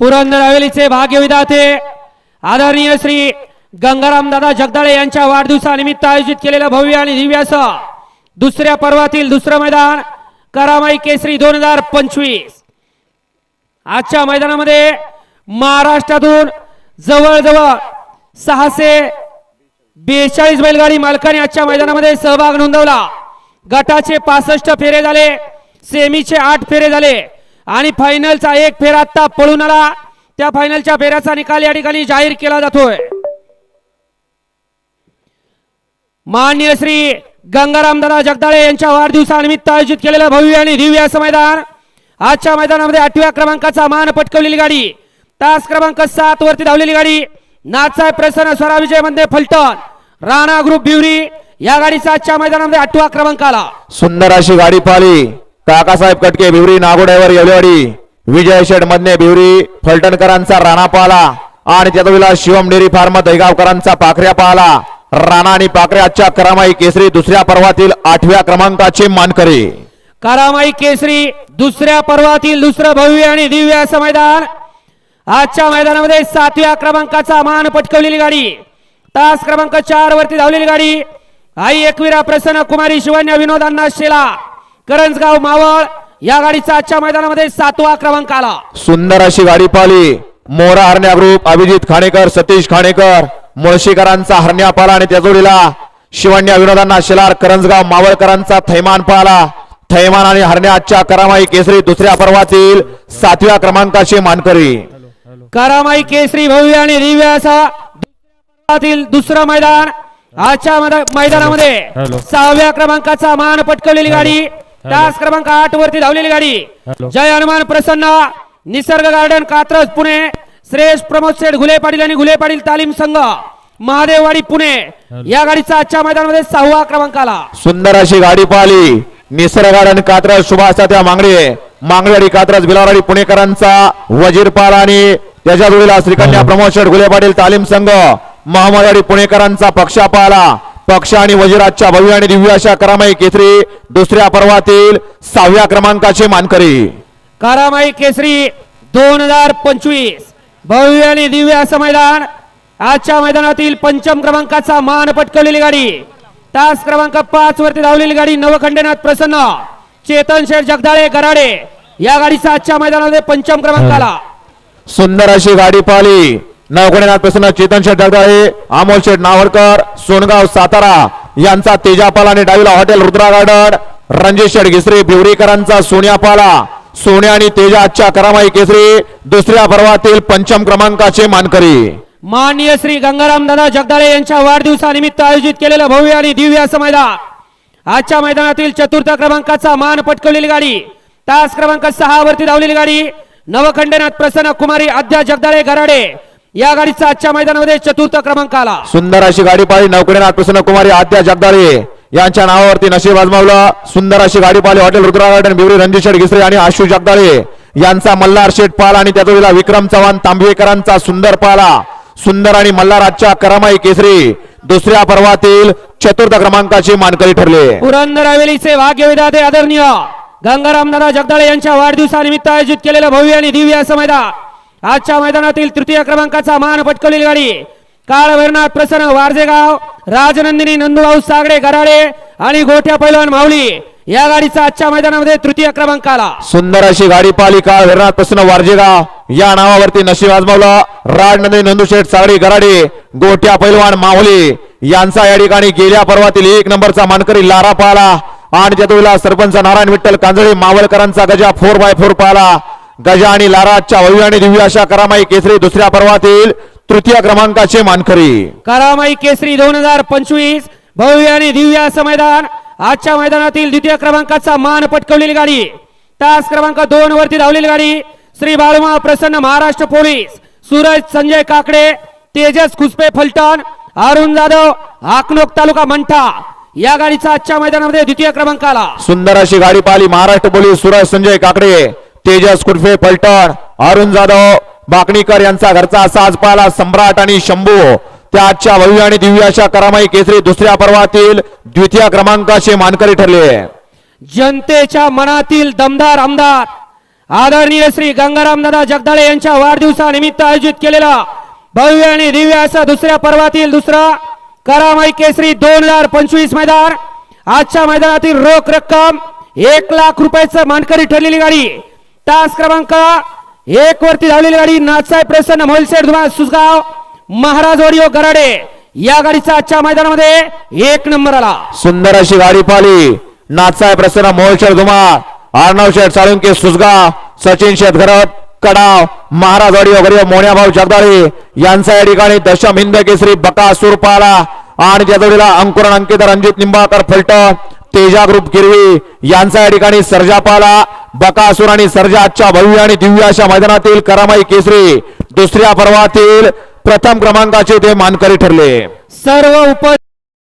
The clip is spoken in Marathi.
पुरंदर हवेलीचे भाग्यविधाते आदरणीय श्री गंगाराम दादा जगदाळे यांच्या वाढदिवसानिमित्त आयोजित केलेलं भव्य आणि दिव्य असं दुसऱ्या पर्वातील दुसरं मैदान करामाई केसरी दोन हजार पंचवीस. आजच्या मैदानामध्ये महाराष्ट्रातून जवळजवळ सहाशे बेचाळीस बैलगाडी मालकाने आजच्या मैदानामध्ये सहभाग नोंदवला. गटाचे पासष्ट फेरे झाले सेमीचे आठ फेरे झाले. आणि फायनलचा एक फेरा आत्ता पळून आला त्या फायनलच्या फेऱ्याचा निकाल या ठिकाणी जाहीर केला जातोय. मान्य श्री गंगाराम दादा जगदाळे यांच्या वाढदिवसानिमित्त आयोजित केलेलं भव्य आणि दिव्य असं मैदान. आजच्या मैदानामध्ये आठव्या क्रमांकाचा मान पटकवलेली गाडी. तास क्रमांक सात वरती धावलेली गाडी. नाथसाहेब प्रसन्न स्वरा विजयमध्ये फलटण. राणा ग्रुप बिवरी या गाडीचा आजच्या मैदानामध्ये आठवा क्रमांक आला. सुंदर अशी गाडी पाहिली. काकासाहेब कटके भिवरी नागोड्यावर येवलेवाडी विजय शेठ मधने भिवरी फलटणकरांचा राणा पाहला आणि त्याचा शिवम डेअरी फार्म दहीगावकरांचा पाखऱ्या पाहला राणा आणि पाखरे आजच्या करामाई केसरी दुसऱ्या पर्वातील आठव्या क्रमांकाचे मानकरी. करामाई केसरी दुसऱ्या पर्वातील दुसरं भव्य आणि दिव्य असं मैदान. आजच्या मैदानामध्ये सातव्या क्रमांकाचा मान पटकवलेली गाडी. तास क्रमांक चार वरती धावलेली गाडी. आई एकविरा प्रसन्न कुमारी शिवण्य विनोदांना शेला. करंजगाव मावळ या गाडीचा आजच्या मैदानामध्ये सातवा क्रमांक आला. सुंदर अशी गाडी पाहिली. मोरा हरण्या ग्रुप अभिजित खाणेकर सतीश खाणेकर मुळशीकरांचा हरण्या पाला आणि त्या जोडीला शिवण्या विनोदांना शिलार करंजगाव मावळकरांचा थैमान पाला. थैमान आणि हरण्या आजच्या करामाई केसरी दुसऱ्या पर्वातील सातव्या क्रमांकाचे मानकरी. कारामाई केसरी भव्य आणि पर्वातील दुसरं मैदान आजच्या मैदा- मैदानामध्ये. सहाव्या क्रमांकाचा मान पटकवलेली गाडी. तास क्रमांक आठ वरती धावलेली गाडी. जय हनुमान प्रसन्न. निसर्ग गार्डन कात्रज पुणे. श्रेष्ठ प्रमोद शेठ घुले पाटील आणि घुले पाटील तालीम संघ. महादेववाडी पुणे. या गाडीचा आजच्या मैदानामध्ये सहावा क्रमांक आला सुंदर अशी गाडी पाहिली. निसर्ग गार्डन कात्रज सुभाष त्या मांगडे. मांगडेवाडी कात्रज बिलावाडी पुणेकरांचा वजीर पाल आणि त्याच्या जोडीला श्रीकन्या प्रमोद शेठ घुले पाटील तालीम संघ. महम्मदवाडी पुणेकरांचा पक्षा पाहला पक्ष आणि वजीराजच्या भव्य आणि दिव्य अशा करामाई केसरी दुसऱ्या पर्वातील सहाव्या क्रमांकाचे मानकरी. कारामाई केसरी दोन हजार पंचवीस. भव्य आणि दिव्य असं मैदान. आजच्या मैदानातील पंचम क्रमांकाचा मान पटकवलेली गाडी. तास क्रमांक पाच वरती धावलेली गाडी नवखंडनाथ प्रसन्न. चेतन शेठ जगदाळे गराडे या गाडीचा आजच्या मैदानामध्ये पंचम क्रमांक आला सुंदर अशी गाडी पाहिली. नवगुणनाथ प्रसन्न चेतन शेठ जगदाळे अमोल शेठ नावडकर सोनगाव सातारा यांचा तेजापाला आणि डावीला हॉटेल रुद्रा गार्डन रणजित शेठ घिसरी भिवरीकरांचा सोन्यापाला सोन्या आणि तेजा आजच्या करामाई केसरी दुसऱ्या पर्वातील पंचम क्रमांकाचे मानकरी. माननीय श्री गंगाराम दादा जगदाळे यांच्या वाढदिवसानिमित्त आयोजित केलेलं भव्य आणि दिव्य असं मैदान. आजच्या मैदानातील चतुर्थ क्रमांकाचा मान पटकवलेली गाडी तास क्रमांक सहा वरती धावलेली गाडी नवखंडनाथ प्रसन्न कुमारी अध्या जगदाळे गराडे या गाडीचा आजच्या मैदानामध्ये चतुर्थ क्रमांक आला सुंदर अशी गाडी पाहिली नवकुडीनाथ प्रसन्न कुमारी आद्या जगदाळे यांच्या नावावरती नशीब आजमावलं. सुंदर अशी गाडी पाहिली हॉटेल रुद्रा गार्डन बिवरी रणजित शेठ घिसरे आणि आशु जगदाळे यांचा मल्हार शेठ पाल आणि त्या जोडीला विक्रम चव्हाण तांबवेकरांचा सुंदर पाला. सुंदर आणि मल्हार आजच्या करामाई केसरी. दुसऱ्या पर्वातील चतुर्थ क्रमांकाचे मानकरी ठरले. पुरंदर हवेलीचे भाग्यविधाते आदरणीय गंगाराम दादा जगदाळे यांच्या वाढदिवसानिमित्त आयोजित केलेलं भव्य आणि दिव्य असं मैदान. आजच्या मैदानातील तृतीय क्रमांकाचा मान पटकवलेली गाडी काळभैरनाथ प्रसन्न वारजेगाव राजनंदिनी नंदुभाऊ सागडे गराडे आणि गोठ्या पैलवान माऊली या गाडीचा आजच्या मैदानामध्ये तृतीय क्रमांक आला. सुंदर अशी गाडी पालिका विरनाथ प्रसन्न वारजेगाव. या नावावरती नशीब आजमावला. राजनंदी नंदुशेठ सागडी गराडे गोठ्या पैलवान माहुली यांचा या ठिकाणी गेल्या पर्वातील एक नंबरचा मानकरी लारा पाला आणि त्या सरपंच नारायण विठ्ठल कांजळे मावळकरांचा गजा फोर बाय फोर पाला गजा आणि लाराच्या भव्य आणि दिव्य अशा करामाई केसरी दुसऱ्या पर्वातील तृतीय क्रमांकाचे मानकरी. करामाई केसरी दोन हजार पंचवीस भव्य आणि दिव्य असं मैदान आजच्या मैदानातील द्वितीय क्रमांकाचा मान पटकवलेली गाडी. तास क्रमांक दोन वरती धावलेली गाडी श्री बाळुमा प्रसन्न महाराष्ट्र पोलीस सूरज संजय काकडे तेजस खुसपे फलटण अरुण जाधव आकलोक तालुका मंठा. या गाडीचा आजच्या मैदानामध्ये द्वितीय क्रमांक आला सुंदर अशी गाडी पाहिली महाराष्ट्र पोलीस सुरज संजय काकडे. तेजस कुर्फे पलटण अरुण जाधव बाकणीकर यांचा घरचा साज पाला सम्राट आणि शंभू. त्या आजच्या भव्य आणि दिव्य अशा करामाई केसरी दुसऱ्या पर्वातील द्वितीय क्रमांकाचे मानकरी ठरले. जनतेच्या मनातील दमदार आमदार आदरणीय श्री गंगाराम दादा जगदाळे यांच्या वाढदिवसानिमित्त आयोजित केलेला भव्य आणि दिव्य असा दुसऱ्या पर्वातील दुसरा करामाई केसरी दोन हजार पंचवीस मैदान. आजच्या मैदानातील रोख रक्कम एक लाख रुपयाचं मानकरी ठरलेली गाडी. तास क्रमांक एक वरती धावलेली गाडी नाथसाहेब प्रसन्न मोलसेड धुमाळ सुसगाव महाराज वडिओ गराडे या गाडीचा आजच्या मैदानामध्ये एक नंबर आला. सुंदर अशी गाडी पाहिली. नाचाय प्रसन्न मोहशेर धुमाळ अर्णव शेठ साळुंके सुसगाव सचिन शेठ घरत कडाव महाराजवाडी गरीब मोन्याभाऊ जगदाळे यांचा या ठिकाणी दशम हिंद केसरी बकासूर पाला आणि त्या जोडीला अंकुरण अंकित रणजित निंबाळकर फलट तेजा ग्रुप गिरवी यांचा या ठिकाणी सर्जापाला बकासूर आणि सर्जाच्या भव्य आणि दिव्य अशा मैदानातील करामाई केसरी दुसऱ्या पर्वातील प्रथम क्रमांकाचे ते मानकरी ठरले. सर्व उप